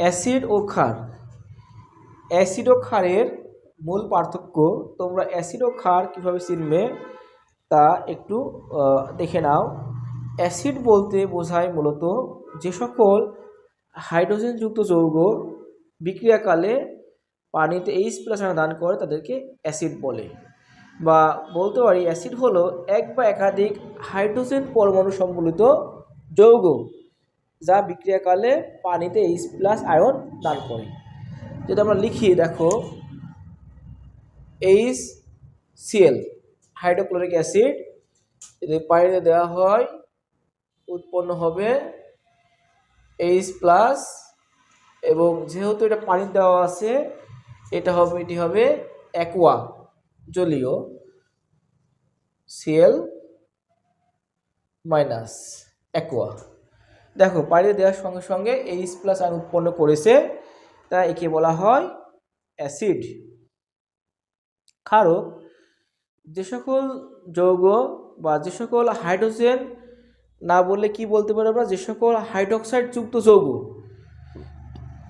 Acid ও ক্ষার। Acid ও ক্ষারের মূল পার্থক্য, তোমরা অ্যাসিড ও ক্ষার কীভাবে চিনবে তা একটু দেখে নাও। অ্যাসিড বলতে বোঝায় মূলত যে সকল হাইড্রোজেনযুক্ত যৌগ বিক্রিয়াকালে পানিতে এইচ প্লাস দান করে তাদেরকে অ্যাসিড বলে বা বলতে পারি অ্যাসিড হলো এক বা একাধিক হাইড্রোজেন পরমাণু সম্বলিত যৌগ। যা বিক্রিয়াকালে পানিতে এইচ প্লাস আয়ন দান করে। যদি আমরা লিখি, দেখো এইচ সিএল হাইড্রোক্লোরিক অ্যাসিড যদি পানিতে দেওয়া হয়, উৎপন্ন হবে এইচ প্লাস এবং যেহেতু এটা পানি দেওয়া আছে, এটা হবে, এটি হবে অ্যাকোয়া জলীয় সিএল মাইনাস অ্যাকোয়া দেখো পানিতে দেওয়ার সঙ্গে সঙ্গে এইচ প্লাস আয়ন উৎপন্ন করেছে তাই একে বলা হয় অ্যাসিড ক্ষারক যে সকল যৌগ বা যে সকল হাইড্রোজেন না বললে কি বলতে পারি আমরা? যে সকল হাইড্রোক্সাইড যুক্ত যৌগ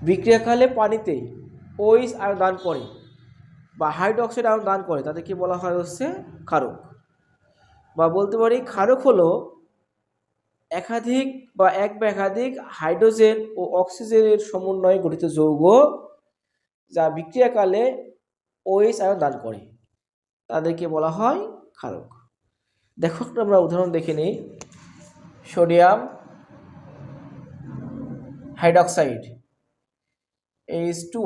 বিক্রিয়াকালে পানিতে ওইস আয়ন দান করে বা হাইড্রোক্সাইড আয়ন দান করে, তাদেরকে বলা হয় হচ্ছে ক্ষারক। বা বলতে পারি ক্ষারক হলো একাধিক বা এক বা একাধিক হাইড্রোজেন ও অক্সিজেনের সমন্বয়ে গঠিত যৌগ যা বিক্রিয়াকালে ওএস আয়ন দান করে। তাদেরকে বলা হয় ক্ষারক। দেখো আমরা উদাহরণ দেখে নিই। সোডিয়াম হাইড্রক্সাইড এইচ টু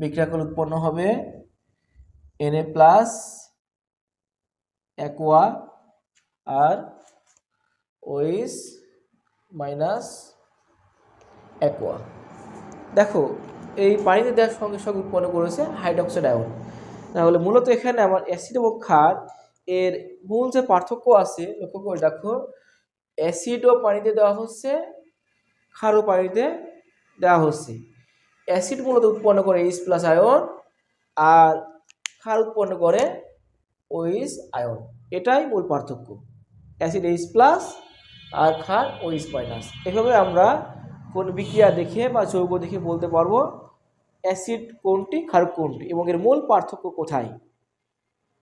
বিক্রিয়াকাল উৎপন্ন হবে এনএ প্লাস অ্যাকোয়া আর ওইস মাইনাস অ্যাকোয়া। দেখো, এই পানিতে দেওয়ার সঙ্গে সঙ্গে উৎপন্ন করেছে হাইড্রক্সাইড আয়ন তাহলে মূলত এখানে আমার অ্যাসিড এবং ক্ষার এর মূল যে পার্থক্য আছে, লক্ষ্য করে দেখো অ্যাসিডও পানিতে দেওয়া হচ্ছে ক্ষারও পানিতে দেওয়া হচ্ছে। অ্যাসিড মূলত উৎপন্ন করে এইচ প্লাস আয়ন, আর ক্ষার উৎপন্ন করে ওইস আয়ন। এটাই মূল পার্থক্য। অ্যাসিড এইচ প্লাস আর ক্ষার ও স্পাইনাস। এভাবে আমরা কোন বিক্রিয়া দেখে বা যৌগ দেখে বলতে পারব, অ্যাসিড কোনটি ক্ষার কোনটি এবং এর মূল পার্থক্য কোথায়?